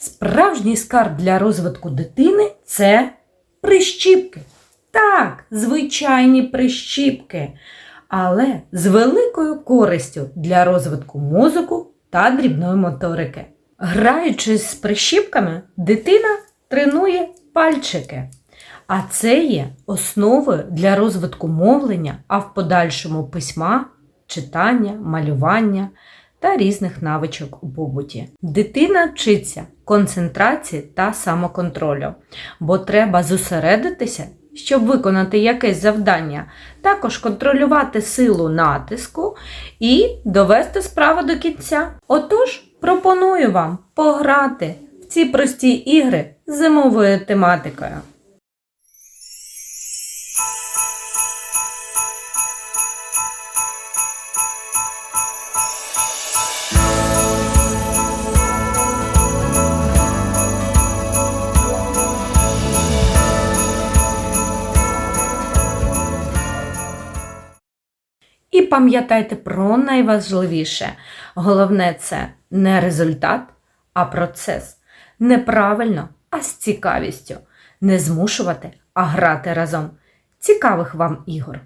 Справжній скарб для розвитку дитини це прищіпки. Так, звичайні прищіпки, але з великою користю для розвитку мозку та дрібної моторики. Граючись з прищіпками, дитина тренує пальчики. А це є основою для розвитку мовлення, а в подальшому письма, читання, малювання та різних навичок у побуті. Дитина вчиться концентрації та самоконтролю, бо треба зосередитися, щоб виконати якесь завдання, також контролювати силу натиску і довести справу до кінця. Отож, пропоную вам пограти в ці прості ігри з зимовою тематикою. Пам'ятайте про найважливіше. Головне це не результат, а процес. Неправильно, а з цікавістю. Не змушувати, а грати разом. Цікавих вам ігор!